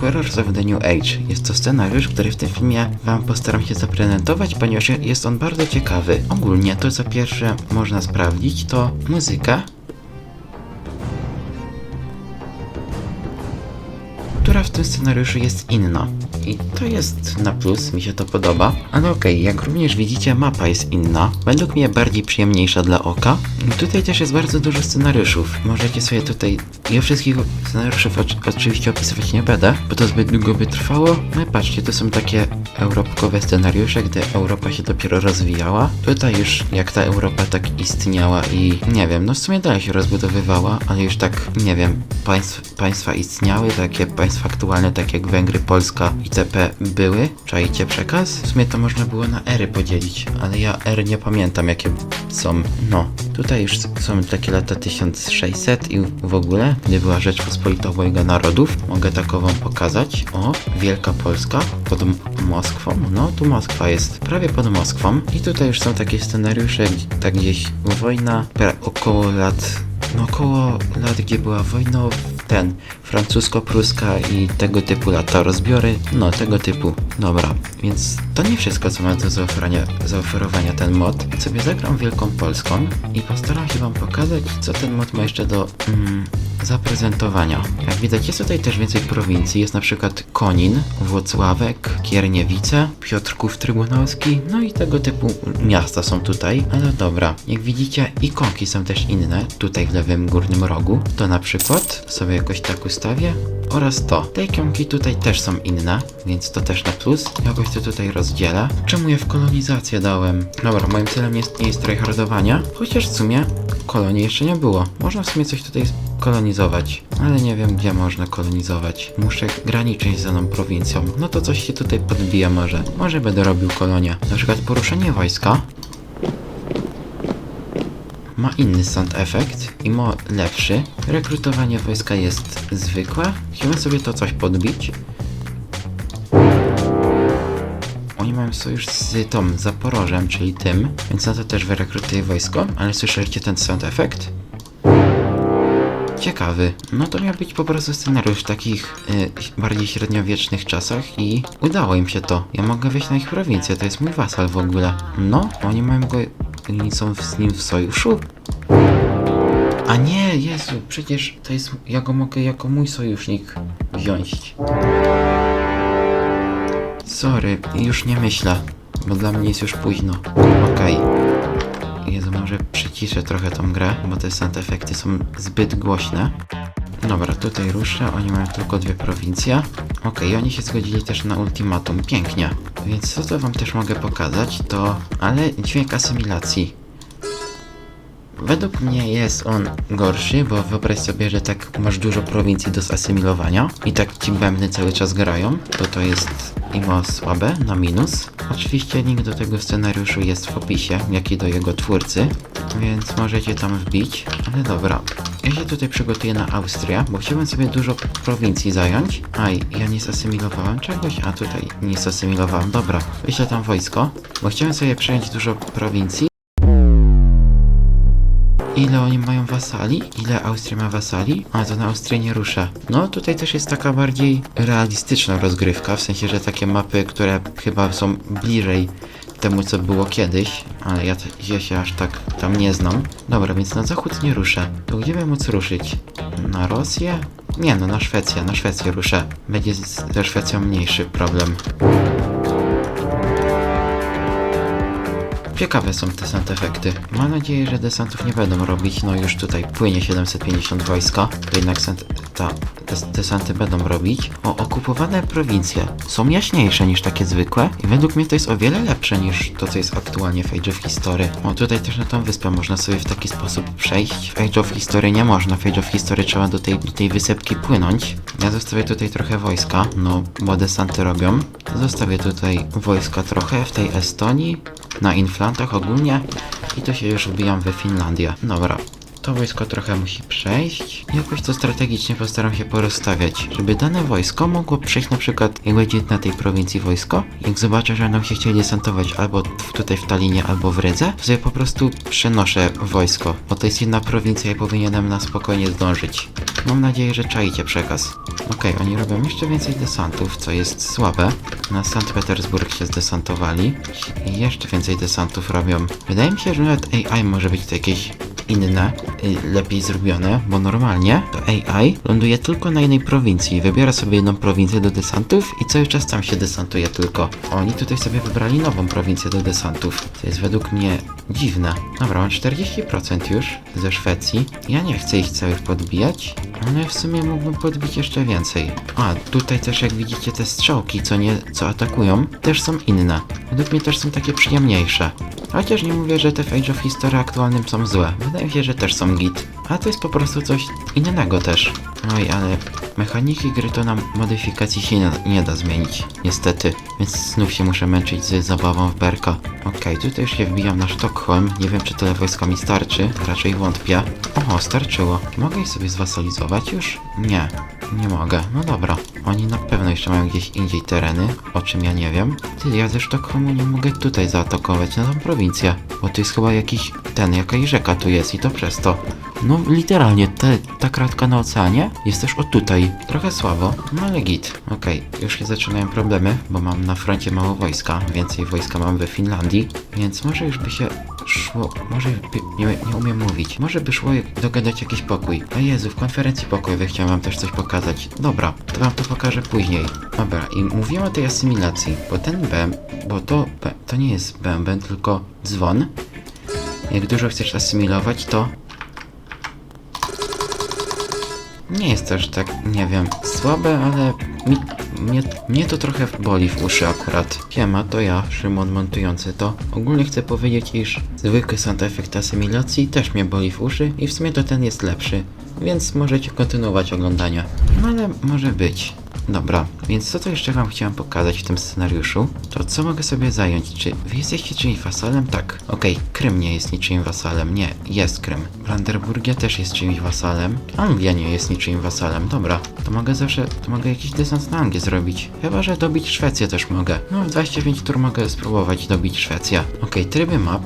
Conquerors of the New Age. Jest to scenariusz, który w tym filmie wam postaram się zaprezentować, ponieważ jest on bardzo ciekawy. Ogólnie to co pierwsze można sprawdzić to muzyka, w tym scenariuszu jest inna. I to jest na plus, mi się to podoba. Ale okej, jak również widzicie, mapa jest inna. Według mnie bardziej przyjemniejsza dla oka. I tutaj też jest bardzo dużo scenariuszów. Możecie sobie tutaj... Ja wszystkich scenariuszów oczy- oczywiście opisywać nie będę, bo to zbyt długo by trwało. No i patrzcie, to są takie europkowe scenariusze, gdy Europa się dopiero rozwijała. Tutaj już jak ta Europa tak istniała i nie wiem, no w sumie dalej się rozbudowywała, ale już tak, nie wiem, państw, państwa istniały, takie państwa aktualne, tak jak Węgry, Polska itp. były. Czajcie przekaz? W sumie to można było na ery podzielić, ale ja ery nie pamiętam jakie są. No, tutaj już są takie lata 1600 i w ogóle, gdy była Rzeczpospolita Obojga Narodów, mogę takową pokazać. O, Wielka Polska pod Moskwą. No, tu Moskwa jest prawie pod Moskwą. I tutaj już są takie scenariusze, tak gdzieś wojna około lat no około lat, gdzie była wojna, ten francusko-pruska i tego typu lata rozbiory, no tego typu. Dobra, więc to nie wszystko, co ma do zaoferowania, zaoferowania ten mod. Sobie zagram Wielką Polską i postaram się wam pokazać, co ten mod ma jeszcze do mm, zaprezentowania. Jak widać, jest tutaj też więcej prowincji. Jest na przykład Konin, Włocławek, Kierniewice, Piotrków Trybunalski, no i tego typu miasta są tutaj. Ale dobra, jak widzicie, ikonki są też inne, tutaj w lewym górnym rogu. To na przykład sobie jakoś tak ustawię. Oraz to. Te ikonki tutaj też są inne, więc to też na plus. Jakoś to tutaj rozdzielę. Czemu je w kolonizację dałem? Dobra, moim celem jest, nie jest tryhardowania, chociaż w sumie kolonii jeszcze nie było. Można w sumie coś tutaj kolonizować, ale nie wiem gdzie można kolonizować. Muszę graniczyć z daną prowincją. No to coś się tutaj podbija może. Może będę robił kolonię. Na przykład poruszenie wojska ma inny sound efekt i ma lepszy. Rekrutowanie wojska jest zwykłe. Chciałbym sobie to coś podbić. Mają sojusz z tą Zaporożem, czyli tym, więc na to też wyrekrutuję wojsko, ale słyszeliście ten sound efekt? Ciekawy. No to miał być po prostu scenariusz w takich y, bardziej średniowiecznych czasach i udało im się to. Ja mogę wejść na ich prowincję, to jest mój wasal w ogóle. No, oni mają go, oni są z nim w sojuszu. A nie, Jezu, przecież to jest, ja go mogę jako mój sojusznik wziąć. Sorry, już nie myślę, bo dla mnie jest już późno. Okej. Jezu, może przyciszę trochę tą grę, bo te sound efekty są zbyt głośne. Dobra, tutaj ruszę, oni mają tylko dwie prowincje. Okej, oni się zgodzili też na ultimatum, pięknie. Więc co to wam też mogę pokazać, to... Ale dźwięk asymilacji. Według mnie jest on gorszy, bo wyobraź sobie, że tak masz dużo prowincji do zasymilowania i tak ci bębny cały czas grają, to to jest imo słabe, na minus. Oczywiście link do tego scenariuszu jest w opisie, jak i do jego twórcy, więc możecie tam wbić. Ale dobra, ja się tutaj przygotuję na Austrię, bo chciałbym sobie dużo prowincji zająć. Aj, ja nie zasymilowałem czegoś, a tutaj nie zasymilowałem. Dobra, wyślę tam wojsko, bo chciałem sobie przejąć dużo prowincji. Ile oni mają wasali? Ile Austria ma wasali? A, to na Austrię nie ruszę. No, tutaj też jest taka bardziej realistyczna rozgrywka, w sensie, że takie mapy, które chyba są bliżej temu, co było kiedyś, ale ja, ja się aż tak tam nie znam. Dobra, więc na zachód nie ruszę. To gdzie bym móc ruszyć? Na Rosję? Nie no, na Szwecję, na Szwecję ruszę. Będzie ze Szwecją mniejszy problem. Ciekawe są te sound efekty. Mam nadzieję, że desantów nie będą robić. No już tutaj płynie 750 wojska. To jednak ta, des- desanty będą robić. O, okupowane prowincje są jaśniejsze niż takie zwykłe. I według mnie to jest o wiele lepsze niż to, co jest aktualnie w Age of History. O, tutaj też na tą wyspę można sobie w taki sposób przejść. W Age of History nie można. W Age of History trzeba do tej, do tej wysepki płynąć. Ja zostawię tutaj trochę wojska, no bo desanty robią. Zostawię tutaj wojska trochę w tej Estonii na inflantach ogólnie i to się już wbijam we Finlandię. Dobra, to wojsko trochę musi przejść. Jakoś to strategicznie postaram się porozstawiać, żeby dane wojsko mogło przejść na przykład, jak będzie na tej prowincji wojsko, jak zobaczę, że będą się chcieli desantować albo tutaj w Talinie, albo w Rydze, to sobie po prostu przenoszę wojsko, bo to jest jedna prowincja i powinienem na spokojnie zdążyć. Mam nadzieję, że czaicie przekaz. Okej, oni robią jeszcze więcej desantów, co jest słabe. Na Sankt Petersburg się zdesantowali i jeszcze więcej desantów robią. Wydaje mi się, że nawet AI może być jakieś inne, lepiej zrobione, bo normalnie to AI ląduje tylko na jednej prowincji. Wybiera sobie jedną prowincję do desantów i cały czas tam się desantuje tylko. Oni tutaj sobie wybrali nową prowincję do desantów, co jest według mnie dziwne. Dobra, mam 40% już ze Szwecji. Ja nie chcę ich całych podbijać, ale w sumie mógłbym podbić jeszcze więcej. A, tutaj też jak widzicie te strzałki, co nie, co atakują, też są inne. Według mnie też są takie przyjemniejsze. Chociaż nie mówię, że te w Age of History aktualnym są złe. Wydaje mi się, że też są git. A to jest po prostu coś innego też. Oj, ale mechaniki gry to nam modyfikacji się nie, da zmienić. Niestety. Więc znów się muszę męczyć z zabawą w berka. Okej, tutaj już się wbijam na Sztokholm. Nie wiem, czy tyle wojska mi starczy. Raczej wątpię. Oho, starczyło. Mogę ich sobie zwasalizować już? Nie. Nie mogę. No dobra. Oni na pewno jeszcze mają gdzieś indziej tereny, o czym ja nie wiem. Ty, ja ze Sztokholmu nie mogę tutaj zaatakować na tą prowincję. Bo tu jest chyba jakiś ten, jakaś rzeka tu jest i to przez to. No literalnie, te, ta kratka na oceanie jest też o tutaj. Trochę słabo, no ale git. Okej, już się zaczynają problemy, bo mam na froncie mało wojska. Więcej wojska mam we Finlandii, więc może już by się szło, może nie, nie umiem mówić, może by szło dogadać jakiś pokój. A Jezu, w konferencji pokojowej chciałem wam też coś pokazać. Dobra, to wam to pokażę później. Dobra, i mówiłem o tej asymilacji, bo ten bęb, bo to, to nie jest bęben, tylko dzwon. Jak dużo chcesz asymilować, to nie jest też tak, nie wiem, słabe, ale mi, mnie, mnie to trochę boli w uszy akurat. Siema, to ja, Szymon montujący to. Ogólnie chcę powiedzieć, iż zwykły sound efekt asymilacji też mnie boli w uszy i w sumie to ten jest lepszy. Więc możecie kontynuować oglądanie. No ale może być. Dobra, więc co to jeszcze wam chciałem pokazać w tym scenariuszu? To co mogę sobie zająć? Czy wy jesteście czyimś wasalem? Tak. Okej, Krym nie jest niczyim wasalem. Nie, jest Krym. Brandenburgia też jest czyimś wasalem. Anglia nie jest niczyim wasalem. Dobra, to mogę zawsze, to mogę jakiś desant na Anglię zrobić. Chyba, że dobić Szwecję też mogę. No, w 25 tur mogę spróbować dobić Szwecję. Okej, tryby map.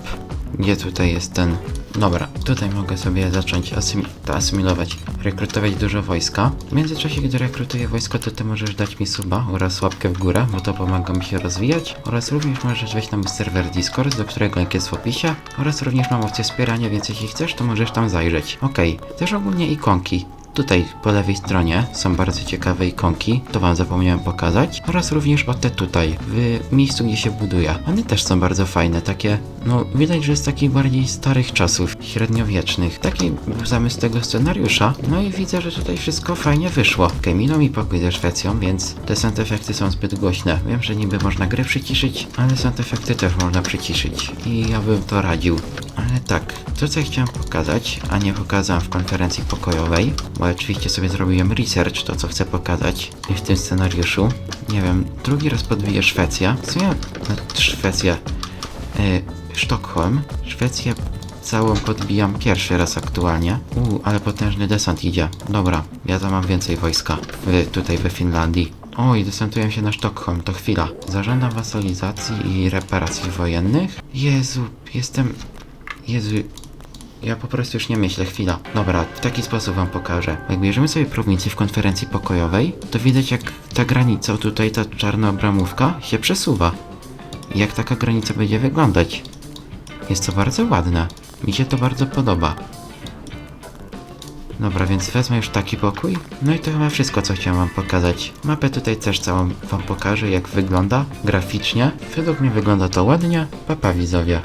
Gdzie tutaj jest ten... Dobra, tutaj mogę sobie zacząć asymi- to asymilować, rekrutować dużo wojska. W międzyczasie, gdy rekrutuję wojsko, to ty możesz dać mi suba oraz łapkę w górę, bo to pomaga mi się rozwijać. Oraz również możesz wejść na mój serwer Discord, do którego link jest w opisie. Oraz również mam opcję wspierania, więc jeśli chcesz, to możesz tam zajrzeć. Okej, też ogólnie ikonki. Tutaj po lewej stronie są bardzo ciekawe ikonki, to wam zapomniałem pokazać. Oraz również o te tutaj, w miejscu gdzie się buduje. One też są bardzo fajne, takie, no widać, że z takich bardziej starych czasów, średniowiecznych. Taki był zamysł tego scenariusza, no i widzę, że tutaj wszystko fajnie wyszło. Okej, minął mi pokój ze Szwecją, więc te sound efekty są zbyt głośne. Wiem, że niby można grę przyciszyć, ale sound efekty też można przyciszyć. I ja bym to radził. Ale tak, to co ja chciałem pokazać, a nie pokazałem w konferencji pokojowej, bo oczywiście sobie zrobiłem research, to co chcę pokazać w tym scenariuszu. Nie wiem, drugi raz podbiję Szwecja. Sumie no, Szwecja. Yy, Sztokholm. Szwecję całą podbijam pierwszy raz aktualnie. Uuu, ale potężny desant idzie. Dobra, ja tam mam więcej wojska. W, tutaj we Finlandii. Oj, desantuję się na Sztokholm, to chwila. Zażądam wasalizacji i reparacji wojennych. Jezu, jestem... Jezu, ja po prostu już nie myślę, chwila. Dobra, w taki sposób wam pokażę. Jak bierzemy sobie prowincję w konferencji pokojowej, to widać jak ta granica, tutaj ta czarna obramówka się przesuwa. Jak taka granica będzie wyglądać. Jest to bardzo ładne. Mi się to bardzo podoba. Dobra, więc wezmę już taki pokój. No i to chyba wszystko, co chciałem wam pokazać. Mapę tutaj też całą wam pokażę, jak wygląda graficznie. Według mnie wygląda to ładnie. Papa widzowie.